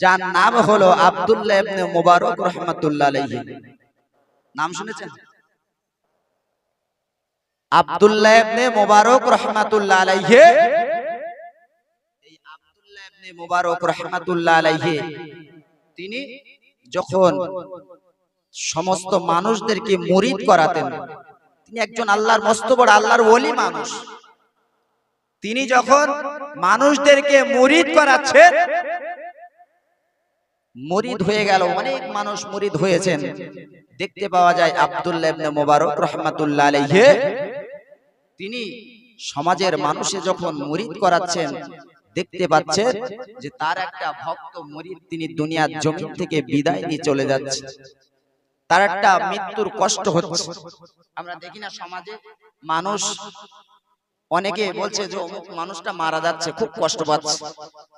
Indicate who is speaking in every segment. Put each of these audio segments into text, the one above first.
Speaker 1: যার নাম হলো আব্দুল্লাহ ইবনে মুবারক রহমাতুল্লাহ আলাইহি। নাম শুনেছেন? আব্দুল্লাহ ইবনে মুবারক রহমাতুল্লাহ আলাইহি। এই আব্দুল্লাহ ইবনে মুবারক রহমাতুল্লাহ আলাইহি, তিনি যখন সমস্ত মানুষদেরকে মুরিদ করাতেন, তিনি একজন আল্লাহর মস্ত বড়, আল্লাহর ওলি মানুষ। তিনি যখন মানুষদেরকে মুরিদ করাচ্ছেন মুরিদ হয়ে গেল, অনেক মানুষ মুরিদ হয়েছেন। দেখতে পাওয়া যায় আব্দুল্লাহ মুবারক রহমাতুল্লাহ তিনি সমাজের মানুষে যখন মুরিদ করাচ্ছেন, দেখতে পাচ্ছেন যে তার একটা ভক্ত মুরিদ তিনি দুনিয়ার জমিন থেকে বিদায় নিয়ে চলে যাচ্ছে। তার একটা মৃত্যুর কষ্ট হচ্ছে। আমরা দেখি না সমাজে মানুষ অনেকে বলছে যে অমুক মানুষটা মারা যাচ্ছে খুব কষ্ট পাচ্ছে।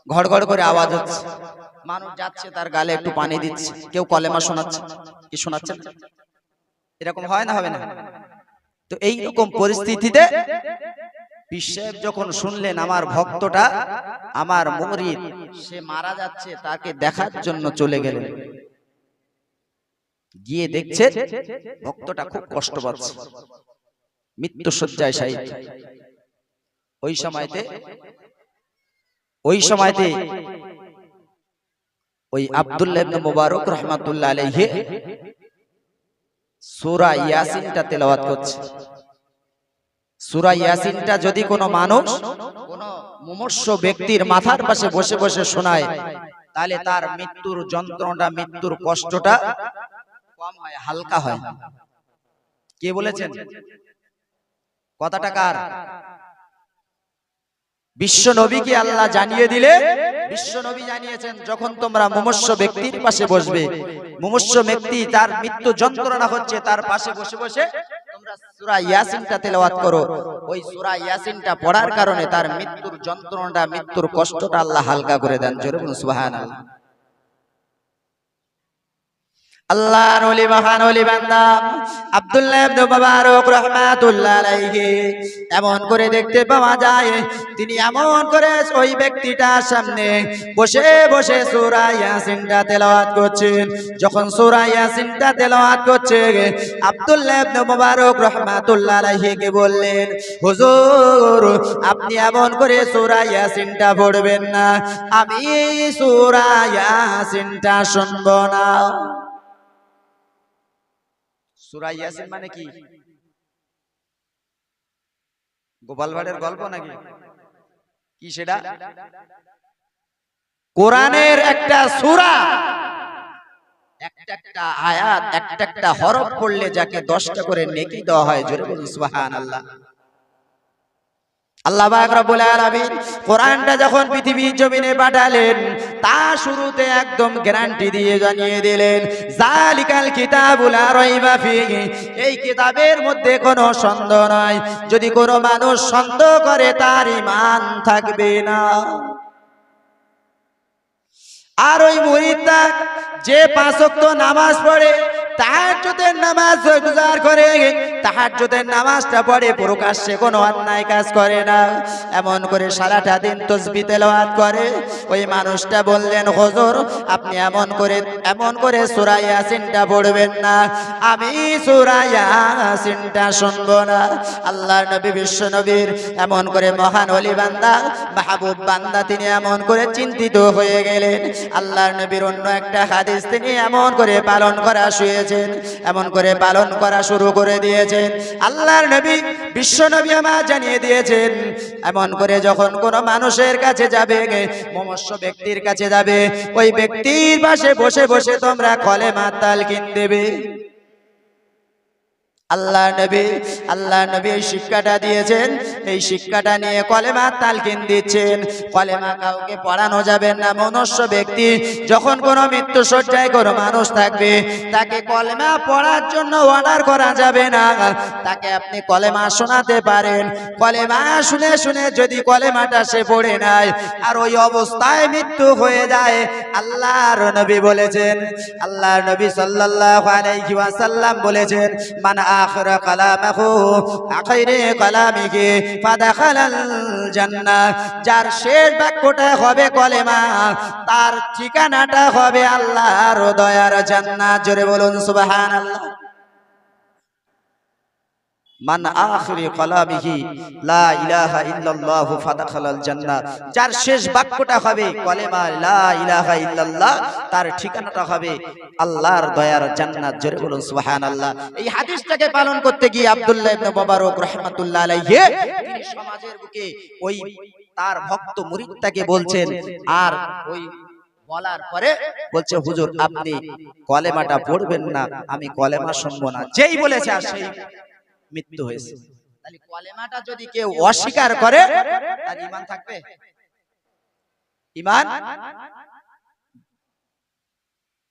Speaker 1: ঘর ঘর করে আওয়াজ হচ্ছে। মানুষ যাচ্ছে তার গালে একটু পানি দিচ্ছে। কেউ কলেমা শোনাচ্ছে। কি শোনাচ্ছে? এরকম হয় না হবে না তো এই রকম পরিস্থিতিতে বিশ্বের যখন শুনলেন আমার ভক্তটা আমার মরিদ সে মারা যাচ্ছে তাকে দেখার জন্য চলে গেলেন। গিয়ে দেখছে ভক্তটা খুব কষ্ট পাচ্ছে। মৃত্যু শয্যায় শায়িত ওই সময়তে ওই সময়তে ওই আব্দুল্লাহ ইবনে মুবারক রহমাতুল্লাহ আলাইহি সূরা ইয়াসিনটা তেলাওয়াত করছে। সূরা ইয়াসিনটা যদি কোনো মানুষ কোন মুমূর্ষ ব্যক্তির মাথার পাশে বসে বসে শোনায় তাহলে তার মৃত্যুর যন্ত্রণাটা মৃত্যুর কষ্টটা কম হয় হালকা হয়। কে বলেছেন? কথাটা কার? বিশ্ব নবীকে আল্লাহ জানিয়ে দিলে বিশ্ব নবী জানিয়েছেন, যখন তোমরা মুমূর্ষ ব্যক্তির পাশে বসবে মুমূর্ষ ব্যক্তি তার মৃত্যু যন্ত্রণা হচ্ছে, তার পাশে বসে বসে ইয়াসিনটা করো। ওই ইয়াসিনটা পড়ার কারণে তার মৃত্যুর যন্ত্রণাটা, মৃত্যুর কষ্টটা আল্লাহ হালকা করে দেন। জোরে সুবহানাল্লাহ। আল্লাহর ওলি, মহান ওলি বান্দা আব্দুল্লাহ ইবনে মুবারক রাহমাতুল্লাহ আলাইহি। এমন করে দেখতে পাওয়া যায়, তিনি এমন করে ওই ব্যক্তিটার সামনে বসে বসে সূরা ইয়াসিনটা তেলাওয়াত করছেন। যখন সূরা ইয়াসিনটা তেলাওয়াত করছে, আব্দুল্লাহ ইবনে মুবারক রাহমাতুল্লাহ আলাইহি কে বললেন, হুজুর, আপনি এমন করে সূরা ইয়াসিনটা পড়বেন না। আমি সূরা ইয়াসিনটা শুনব না। সূরা ইয়াসিন মানে কি? গোপাল ভাড়ের গল্প নাকি? কি সেটা? কোরআনের একটা সুরা। একটা একটা আয়াত একটা একটা হরফ পড়লে যাকে দশটা করে নেকি দেওয়া হয় জোরে বলুন সুবহানাল্লাহ। আল্লাহ পাক রব্বুল আলামিন কোরআনটা যখন পৃথিবীর জমিনে পাঠালেন, তা শুরুতে একদম গ্যারান্টি দিয়ে জানিয়ে দিলেন জালিকাল কিতাবুল রাইবা ফিহি। এই কিতাবের মধ্যে কোনো সন্দেহ নাই। যদি কোনো মানুষ সন্দেহ করে, তার ঈমান থাকবে না। আর ওই মুরিদটা যে পাঁচ ওয়াক্ত নামাজ পড়ে তাহাজ্জুদের নামাজ গুজার করে, তাহাজ্জুদের নামাজটা পড়ে প্রকাশ্যে কোনো অন্যায় কাজ করে না। এমন করে সারাটা দিন তসবি তেলাওয়াত করে। ওই মানুষটা বললেন, হুজুর, আপনি এমন করে এমন করে সূরা ইয়াসিনটা পড়বেন না। আমি সূরা ইয়াসিনটা শুনব না। আল্লাহর নবী, বিশ্ব নবীর এমন করে মহান ওলি বান্দা, মাহবুব বান্দা, তিনি এমন করে চিন্তিত হয়ে গেলেন। আল্লাহর নবীর অন্য একটা হাদিস তিনি এমন করে পালন করা শুয়েছেন এমন করে পালন করা শুরু করে দিয়েছেন। আল্লাহর নবী, বিশ্ব নবী আমার জানিয়ে দিয়েছেন, এমন করে যখন কোনো মানুষের কাছে যাবে, মমস্য ব্যক্তির কাছে যাবে, ওই ব্যক্তির পাশে বসে বসে তোমরা কলে মাতাল কিন দেবে। আল্লাহ নবী আল্লাহ নবী এই শিক্ষাটা দিয়েছেন। এই শিক্ষাটা নিয়ে কলেমা তালকিন দিচ্ছেন। কলেমা কাউকে পড়ানো যাবে না। মনুষ্য ব্যক্তি যখন কোনো মৃত্যু সজ্জায় কোনো মানুষ থাকবে, তাকে কলেমা পড়ার জন্য অর্ডার করা যাবে না। তাকে আপনি কলেমা শোনাতে পারেন। কলেমা শুনে শুনে যদি কলেমাটা সে পড়ে নেয়, আর ওই অবস্থায় মৃত্যু হয়ে যায় আল্লাহর নবী বলেছেন, আল্লাহর নবী সাল্লাল্লাহু আলাইহি ওয়াসাল্লাম বলেছেন, মান আখির কালামাহু আখিরে কালামিহি ফাদাখালাল জান্নাহ। যার শেষ বাক্যটা হবে কলেমা, তার ঠিকানাটা হবে আল্লাহর দয়ার জান্নাত জোরে বলুন, সুবহানাল্লাহ। মান আখিরি কালামিহি, লা ইলাহা ইল্লাল্লাহু ফাদাখালাল জান্নাহ। যার শেষ বাক্যটা হবে কলেমা লা ইলাহা ইল্লাল্লাহ, তার ঠিকানাটা হবে আল্লাহর দয়ার জান্নাত। জোরে বলুন, সুবহানাল্লাহ। এই হাদিসটাকে পালন করতে গিয়ে আব্দুল্লাহ ইবনে মুবারক রাহমাতুল্লাহ আলাইহি, তিনি সমাজের বুকে ওই তার ভক্ত মুরিদটাকে বলছেন, আর ওই বলার পরে বলছে, হুজুর, আপনি কলেমাটা পড়বেন না, আমি কলেমা শুনব না। যেই বলেছে আর সেই মৃত্যু হয়েছে। তাহলে কলেমাটা যদি কেউ অস্বীকার করে তার ইমান থাকবে? ইমান?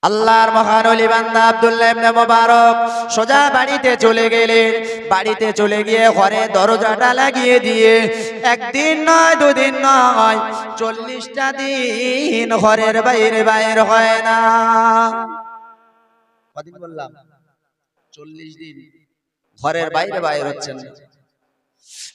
Speaker 1: আল্লাহর মহান ওলি বান্দা আব্দুল্লাহ ইবনে মুবারক সোজা বাড়িতে চলে গেলেন। বাড়িতে চলে গিয়ে ঘরে দরজাটা লাগিয়ে দিয়ে একদিন নয় দুদিন নয় চল্লিশটা দিন ঘরের বাইরে বাইর হয় না। কদিন বললাম? চল্লিশ দিন। ঘরের বাইরে বাইর হচ্ছেন না।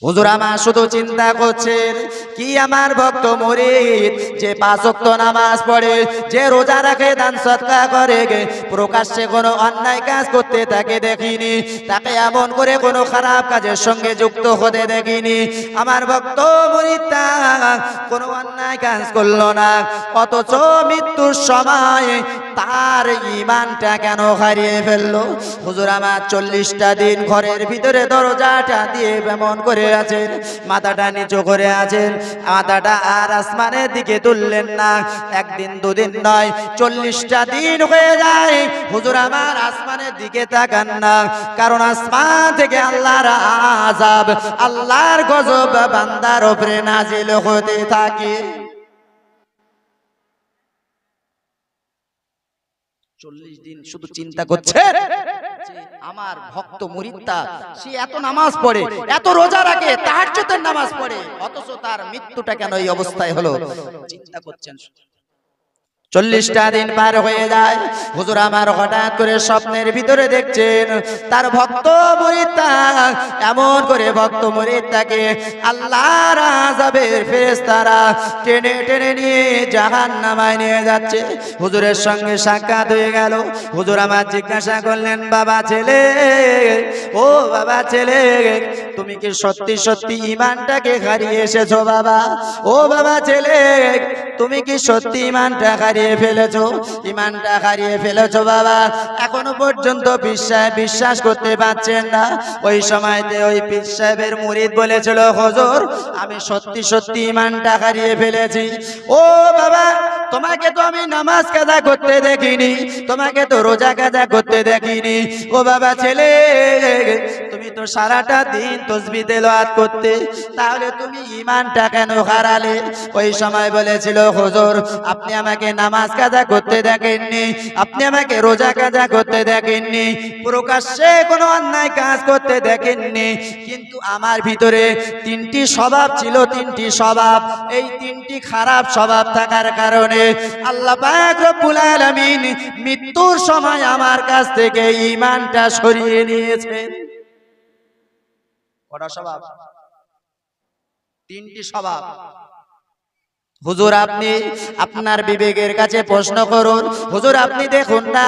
Speaker 1: হুজুর আমার শুধু চিন্তা করছেন কি আমার ভক্ত মরিদ যে পাঁচ ওয়াক্ত নামাজ পড়ে যে রোজা রাখে দান সৎকা করে গে প্রকাশ্যে কোনো অন্যায় কাজ করতে তাকে দেখিনি তাকে এমন করে কোনো খারাপ কাজের সঙ্গে যুক্ত হতে দেখিনি আমার ভক্ত মরিদটা কোনো অন্যায় কাজ করল না অথচ মৃত্যুর সময় তার ইমানটা কেন হারিয়ে ফেলল? হুজুর আমার চল্লিশটা দিন ঘরের ভিতরে দরজাটা দিয়ে এমন করে আছেন, মাথাটা নিচু করে আছেন মাথাটা আর আসমানের দিকে তুললেন না। একদিন দুদিন নয়, চল্লিশটা দিন হয়ে যায়, হুজুর আমার আসমানের দিকে তাকান না। কারণ আসমান থেকে আল্লাহর আজাব আল্লাহর গজব বান্দার ওপরে নাজিল হতে থাকে। চল্লিশ দিন শুধু চিন্তা করছে। আমার ভক্ত মুরিদটা সে এত নামাজ পড়ে এত রোজা রাখে তাহার নামাজ পড়ে অথচ তার মৃত্যুটা কেন এই অবস্থায় হলো? চিন্তা করছেন চল্লিশটা দিন পার হয়ে যায়। হুজুর আমার হঠাৎ করে স্বপ্নের ভিতরে দেখছেন, তার ভক্ত মরিতা এমন করে ভক্ত মরিতাকে আল্লাহর আযাবের ফেরেশতারা টেনে টেনে নিয়ে জাহান নামায় নিয়ে যাচ্ছে। হুজুরের সঙ্গে সাক্ষাৎ হয়ে গেল। হুজুর আমার জিজ্ঞাসা করলেন, বাবা ছেলে, ও বাবা ছেলে, তুমি কি সত্যি সত্যি ইমানটাকে হারিয়ে এসেছ বাবা? ও বাবা ছেলে তুমি কি সত্যি ইমানটা হারিয়ে ফেলেছো? ইমানটা হারিয়ে ফেলেছো বাবা। এখনও পর্যন্ত বিশ্বাস বিশ্বাস করতে পারছেন না। ওই সময়তে ওই পীর মুরিদ বলেছিল, হজর, আমি সত্যি সত্যি ইমানটা হারিয়ে ফেলেছি। ও বাবা, তোমাকে তো আমি নামাজ কাজা করতে দেখিনি, তোমাকে তো রোজা কাজা করতে দেখিনি। ও বাবা ছেলে, তুমি তো সারাটা দিন তসবি তেলাওয়াত করতে, তাহলে তুমি ইমানটা কেন হারালে? ওই সময় বলেছিল হুজুর, আপনি আমাকে নামাজ কাজা করতে দেখেননি, আপনি আমাকে রোজা কাজা করতে দেখেননি, প্রকাশ্যে কোনো অন্যায় কাজ করতে দেখেননি, কিন্তু আমার ভিতরে তিনটি স্বভাব ছিল, তিনটি স্বভাব। এই তিনটি খারাপ স্বভাব থাকার কারণে আল্লাহ পাক রব্বুল আলামিন মৃত্যুর সময় আমার কাছ থেকে ইমানটা সরিয়ে নিয়েছেন। তিনটি স্বভাব। হুজুর আপনি আপনার বিবেকের কাছে প্রশ্ন করুন। হুজুর আপনি দেখুন না,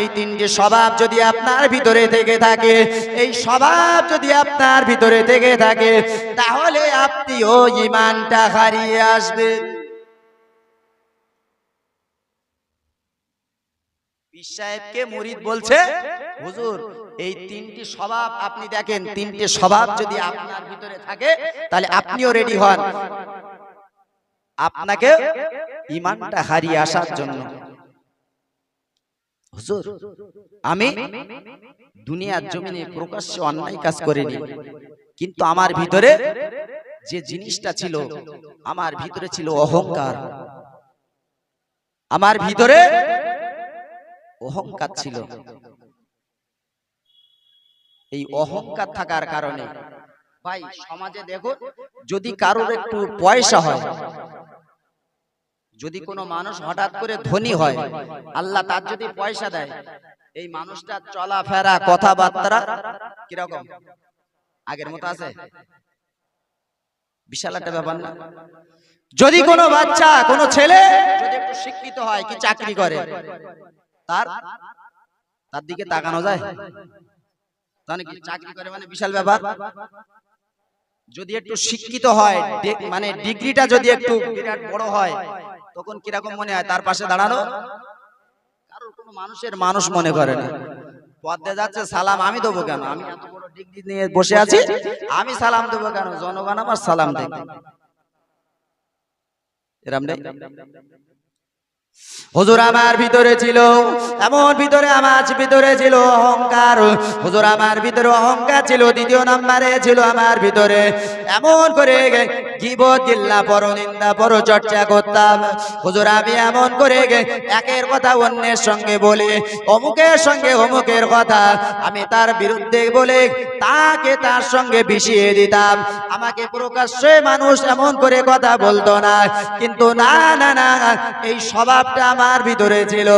Speaker 1: এই তিনটি স্বভাব যদি আপনার ভিতরে থেকে থাকে, এই স্বভাব যদি আপনার ভিতরে থেকে থাকে, তাহলে আপনিও ইমানটা হারিয়ে আসবেন। পীর সাহেবকে মুরিদ বলছে, হুজুর, এই তিনটি স্বভাব আপনি দেখেন, তিনটি স্বভাব যদি আপনার ভিতরে থাকে, তাহলে আপনিও রেডি হন। আপনাকে ইমানটা হারিয়ে আসার জন্য। হুজুর, আমি দুনিয়ার জমিনে প্রকাশ্যে অন্যায় কাজ করিনি, কিন্তু আমার ভিতরে যে জিনিসটা ছিল, আমার ভিতরে ছিল অহংকার। আমার ভিতরে অহংকার ছিল। এই অহংকার থাকার কারণে, ভাই, সমাজে দেখো, যদি কারোর একটু পয়সা হয় যদি কোনো মানুষ হঠাৎ করে ধনী হয় আল্লাহ তার যদি পয়সা দেয় এই মানুষটা চলাফেরা কথাবার্তা কীরকম? আগের মতো আছে? বিশাল একটা ব্যাপার না? যদি কোনো বাচ্চা কোনো ছেলে যদি একটু শিক্ষিত হয় কি চাকরি করে? তার তার দিকে তাকানো যায়? তাহলে কি চাকরি করে মানে বিশাল ব্যাপার? যদি একটু শিক্ষিত হয় মানে ডিগ্রিটা যদি একটু বিরাট বড় হয় তখন কীরকম মনে হয় তার পাশে দাঁড়ানো কারোর কোনো মানুষের মানুষ মনে করে না পদ্মে যাচ্ছে, সালাম আমি দেবো কেন? আমি এত বড় ডিগ্রি নিয়ে বসে আছি, আমি সালাম দেবো কেন? জনগণ আমার সালাম নেই? হুজুর আমার ভিতরে ছিল, এমন ভিতরে আমার ভিতরে ছিল অহংকার। হুজুর আমার ভিতরে অহংকার ছিল, দ্বিতীয় নম্বরে ছিল আমার ভিতরে। এমন করে গিবত, গিল্লা পর নিন্দা পর চর্চা করতাম। হুজুর আমি এমন করে একের কথা অন্যের সঙ্গে বলে, অমুকের সঙ্গে অমুকের কথা। আমি তার বিরুদ্ধে বলে তাকে তার সঙ্গে বিষিয়ে দিতাম। আমাকে প্রকাশ্যে মানুষ এমন করে কথা বলতো না। কিন্তু না না না এই স্বভাবটা আমার ভিতরে ছিল।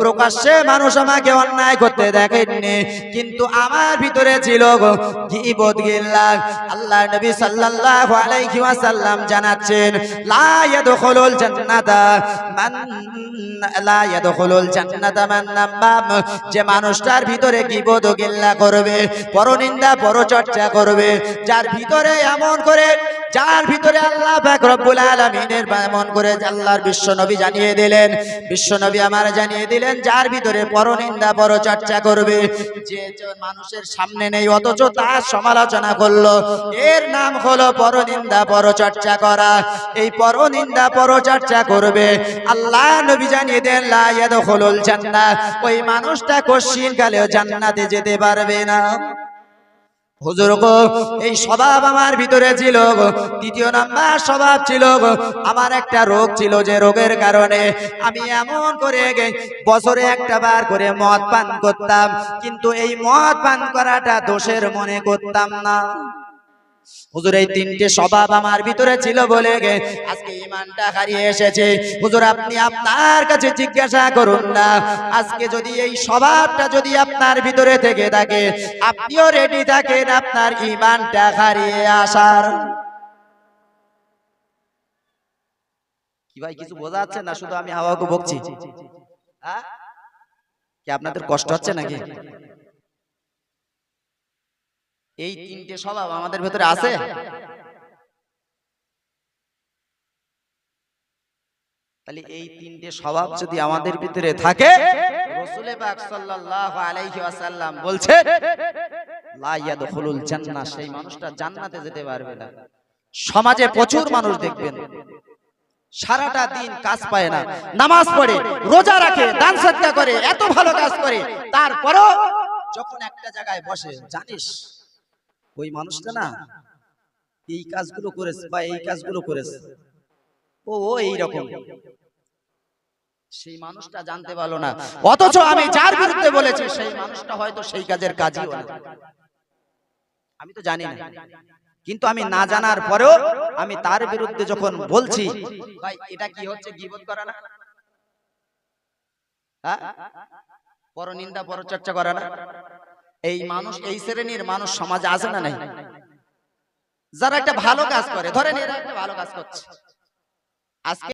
Speaker 1: প্রকাশ্যে মানুষ আমাকে অন্যায় করতে দেখেননি, কিন্তু আমার ভিতরে ছিল গো গীবত গিল্লা। আল্লাহ নবী সাল্লাল্লাহু আলাইহি ওয়াসাল্লাম জানাচ্ছেন, লা ইয়াদখুলুল জান্নাতা মান, লা ইয়াদখুলুল জান্নাতা মান যে মানুষটার ভিতরে গীবত গিল্লা করবে, পরনিন্দা, পরচর্চা করবে, যার ভিতরে এমন করে যার ভিতরে আল্লাহ পাক রব্বুল আলামিনের এমন করে আল্লাহর বিশ্ব নবী জানিয়ে দিলেন, বিশ্ব নবী আমার জানিয়ে দিলেন, যার ভিতরে পরনিন্দা, পরচর্চা করবে। যে মানুষের সামনে নেই, অথচ তার সমালোচনা করল। এর নাম হলো পরনিন্দা, পরচর্চা করা। এই পরনিন্দা, পরচর্চা করবে। আল্লাহ নবী জানিয়ে দেন, লা ইয়াদখুলুল জান্নাহ। ওই মানুষটা কশিন কালেও জান্নাতে যেতে পারবে না। হুজুর এই স্বভাব আমার ভিতরে ছিল দ্বিতীয় নাম্বার স্বভাব ছিল আমার একটা রোগ ছিল যে রোগের কারণে আমি এমন করে বছরে একটা বার করে মদ পান করতাম, কিন্তু এই মদ পান করাটা দোষের মনে করতাম না। হুজুর, এই তিনটে স্বভাব আমার ভিতরে ছিল বলে গে। আজকে ইমানটা হারিয়ে এসেছে। হুজুর, আপনি আপনার কাছে জিজ্ঞাসা করুন না। আজকে যদি এই স্বভাবটা যদি আপনার ভিতরে থেকে থাকে, আপনিও রেডি থাকেন আপনার ইমানটা হারিয়ে আসার। কি ভাই, কিছু বোঝা যাচ্ছে না? শুধু আমি হাওয়াকে বকছি। হ্যাঁ? কি আপনাদের কষ্ট হচ্ছে নাকি? এই তিনটে স্বভাব আমাদের ভেতরে আছে? তাহলে এই তিনটে স্বভাব যদি আমাদের ভিতরে থাকে রসুলে পাক সাল্লাল্লাহু আলাইহি ওয়াসাল্লাম বলছে লা ইয়াদখুলুল জান্নাহ সেই মানুষটা জান্নাতে যেতে পারবে না। সমাজে প্রচুর মানুষ দেখবেন। সারাটা দিন কাজ পায় না। নামাজ পড়ে রোজা রাখে দান সৎকা করে এত ভালো কাজ করে। তারপরও যখন একটা জায়গায় বসে জানিস ওই মানুষটা না এই কাজগুলো করেছে বা এই কাজগুলো করেছে। ও ও এইরকম সেই মানুষটা জানতে পারল না। অথচ আমি যার বিরুদ্ধে বলেছি সেই মানুষটা হয়তো সেই কাজের কাজই আমি তো জানি না। কিন্তু আমি না জানার পরেও আমি তার বিরুদ্ধে যখন বলছি ভাই এটা কি হচ্ছে গিবত করা না? হ্যাঁ? পরনিন্দা পরচর্চা করা না? এই মানুষ এই শ্রেণির মানুষ সমাজে আছে না নাই? যারা একটা ভালো কাজ করে ধরেন এরা একটা ভালো কাজ করছে। আজকে